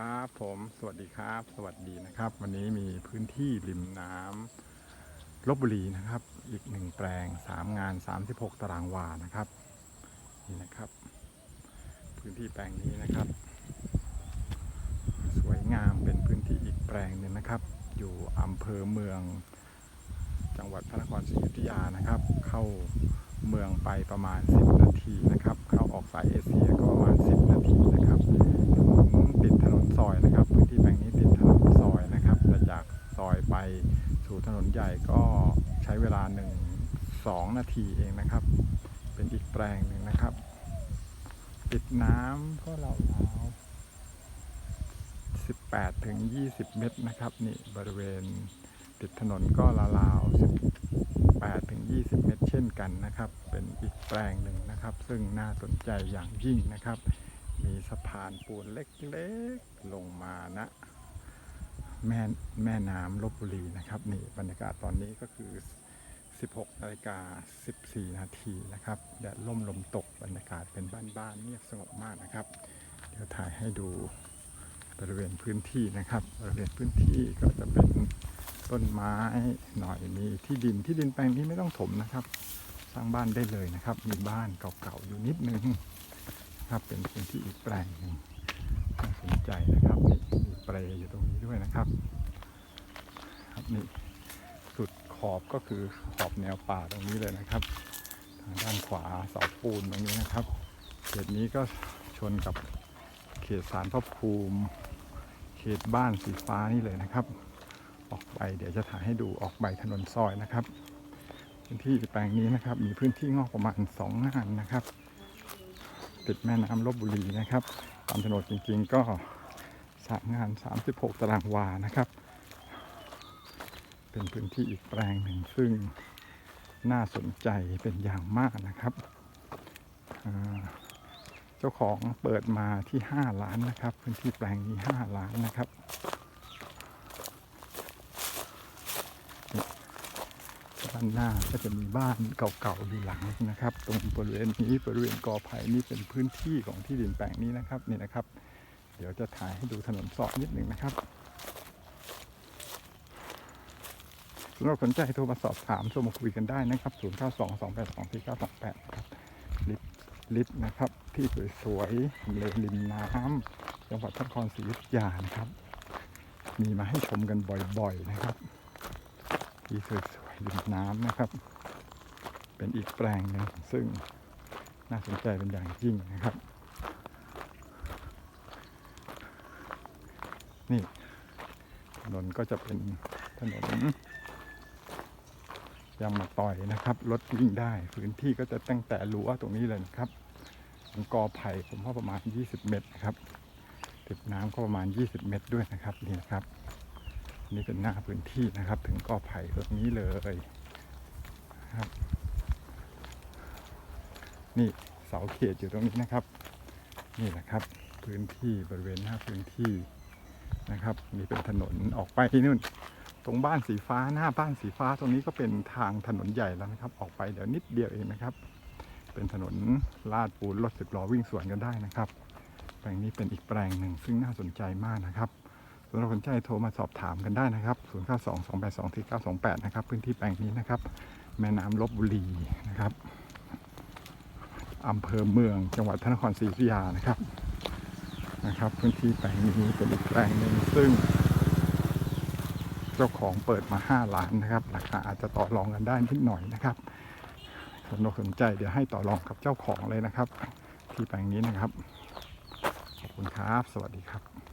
ครับ ผมสวัสดีครับ สวัสดีนะครับ วันนี้มีพื้นที่ริมน้ำลบบุรีนะครับ อีกหนึ่งแปลง3งาน36ตารางวานะครับ นี่นะครับ พื้นที่แปลงนี้นะครับ สวยงามเป็นพื้นที่อีกแปลงหนึ่งนะครับ อยู่อำเภอเมือง จังหวัดพระนครศรีอยุธยานะครับ เข้าเมืองไปประมาณ10นาทีนะครับ เข้าออกสายเอเชีย ใหญ่ก็ใช้เวลาหนึ่งสองนาทีเองนะครับ เป็นอีกแปลงหนึ่งนะครับ ติดน้ำก็ราวๆ18ถึง20 เมตรนะครับ นี่บริเวณติดถนนก็ราวๆ18ถึง20 เมตร เช่นกันนะครับ เป็นอีกแปลงหนึ่งนะครับ ซึ่งน่าสนใจอย่างยิ่งนะครับ มีสะพานปูนเล็กๆลงมาณ แม่แม่น้ำลบบุรีนะครับนี่บรรยากาศตอนนี้ก็คือ 16นาฬิกา14 นาทีนะครับแดดล่มลมตกบรรยากาศเป็นบ้านๆเงียบสงบมากนะครับ เดี๋ยวถ่ายให้ดูบริเวณพื้นที่นะครับบริเวณพื้นที่ก็จะเป็นต้นไม้หน่อยมีที่ดินที่ดินแปลงนี้ไม่ต้องถมนะครับ สร้างบ้านได้เลยนะครับ มีบ้านเก่าๆอยู่นิดนึงครับเป็นพื้นที่อีกแปลงหนึ่ง น่าสนใจนะครับนี่มีเปรย์อยู่ตรงนี้ด้วยนะครับครับนี่สุดขอบก็คือขอบแนวป่าตรงนี้เลยนะครับ ทางด้านขวาเสาปูนตรงนี้นะครับเขตนี้ก็ชนกับเขตสารพระภูมิเขตบ้านสีฟ้านี่เลยนะครับ ออกไปเดี๋ยวจะถ่ายให้ดูออกใบถนนซอยนะครับพื้นที่แปลงนี้นะครับ มีพื้นที่งอกประมาณสองงานนะครับ ติดแม่น้ำลบบุรีนะครับ ตามโฉนดจริงๆก็สามงาน 36 ตารางวานะครับ เป็นพื้นที่อีกแปลงหนึ่งซึ่งน่าสนใจเป็นอย่างมากนะครับ เจ้าของเปิดมาที่ 5 ล้านนะครับ พื้นที่แปลงนี้ 5 ล้านนะครับ ด้านหน้าก็จะมีบ้านเก่าๆอยู่หลังนะครับ ตรงบริเวณนี้บริเวณกอไผ่นี่เป็นพื้นที่ของที่ดินแปลงนี้นะครับนี่นะครับ เดี๋ยวจะถ่ายให้ดูถนนสอบนิดหนึ่งนะครับสำหรับสนใจโทรมาสอบถามโทรมาคุยกันได้นะครับ 0 9 2 2 8 2 4 9 2 8ครับลิฟลิฟต์นะครับ ที่สวยๆเลริมน้ำจังหวัดพระนครศรีอยุธยานะครับ มีมาให้ชมกันบ่อยๆนะครับ ที่สวยๆ ริมน้ำนะครับ เป็นอีกแปลงหนึ่งซึ่งน่าสนใจเป็นอย่างยิ่งนะครับ นี่ถนนก็จะเป็นถนนยางมาต่อยนะครับรถวิ่งได้พื้นที่ก็จะตั้งแต่รั้วตรงนี้เลยนะครับเป็นกอไผ่ผมว่าประมาณ 20 เมตรนะครับติดน้ำก็ประมาณ 20 เมตรด้วยนะครับนี่นะครับ นี่เป็นหน้าพื้นที่นะครับ ถึงกอไผ่ตรงนี้เลยครับ นี่เสาเขตอยู่ตรงนี้นะครับ นี่แหละครับ พื้นที่บริเวณหน้าพื้นที่นะครับนี่เป็นถนนออกไปที่นู่น ตรงบ้านสีฟ้าหน้าบ้านสีฟ้าตรงนี้ก็เป็นทางถนนใหญ่แล้วนะครับ ออกไปเดี๋ยวนิดเดียวเองนะครับ เป็นถนนลาดปูนรถสิบล้อวิ่งสวนกันได้นะครับแปลงนี้เป็นอีกแปลงหนึ่งซึ่งน่าสนใจมากนะครับำหรับคนใจโทรมาสอบถามกันได้นะครับ 0 9 2 2 8 2 4 9 2 8 นะครับ พื้นที่แปลงนี้นะครับ แม่น้ำลบบุรีนะครับอำเภอเมืองจังหวัดพระนครศรีอยุธยานะครับนะครับ พื้นที่แปลงนี้เป็นอีกแปลงหนึ่งซึ่ง เจ้าของเปิดมา 5 ล้านนะครับ ราคาอาจจะต่อรองกันได้นิดหน่อยนะครับสนอกสนใจเดี๋ยวให้ต่อรองกับเจ้าของเลยนะครับ ที่แปลงนี้นะครับ ขอบคุณครับ สวัสดีครับ